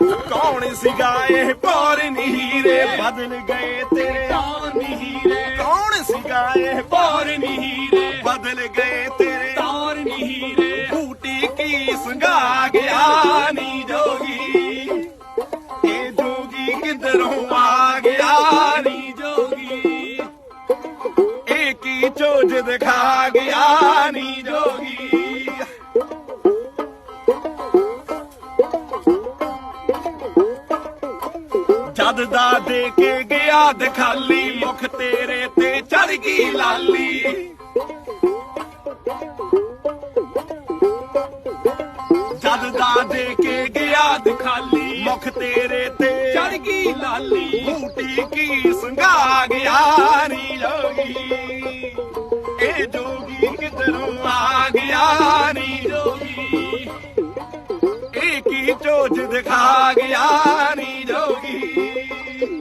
ਕੌਣ ਸੀਗਾ ਇਹ? ਪੌਰ ਨੀਰੇ ਬਦਲ ਗਏ ਤੇਰੇ। ਤੌਰ ਹੀਰੇ ਕੌਣ ਸੀਗਾ ਇਹ? ਪੌਰ ਹੀਰੇ ਬਦਲ ਗਏ ਤੇਰੇ। ਤੌਰ ਹੀਰੇ ਬੂਟੀ ਕੀ ਸੰਗਾ ਗਿਆ ਨੀ ਜੋਗੀ? ਇਹ ਜੋਗੀ ਕਿਧਰੋਂ ਆ ਗਿਆ ਨੀ ਜੋਗੀ? ਇਹ ਕੀ ਚੋਜ ਦਿਖਾ ਗਿਆ ਨੀ ਜੋਗੀ? ਜਦ ਦਾ ਦੇ ਕੇ ਗਿਆ ਦਿਖਾਲੀ ਮੁਖ ਤੇਰੇ ਤੇ ਚੜ ਗਈ ਲਾਲੀ। ਜਦ ਦਾ ਦੇ ਕੇ ਗਿਆ ਦਿਖਾਲੀ ਮੁਖ ਤੇਰੇ ਤੇ ਚੜ ਗਈ ਲਾਲੀ। ਬੂਟੀ ਕੀ ਸੰਗਾ ਗਿਆ ਨੀ ਜੋਗੀ ਇਹ ਜੋਗੀ ਕਿਧਰੋਂ ਆ ਕੁਝ ਦਿਖਾ ਗਿਆ ਨਹੀਂ ਜੋਗੀ।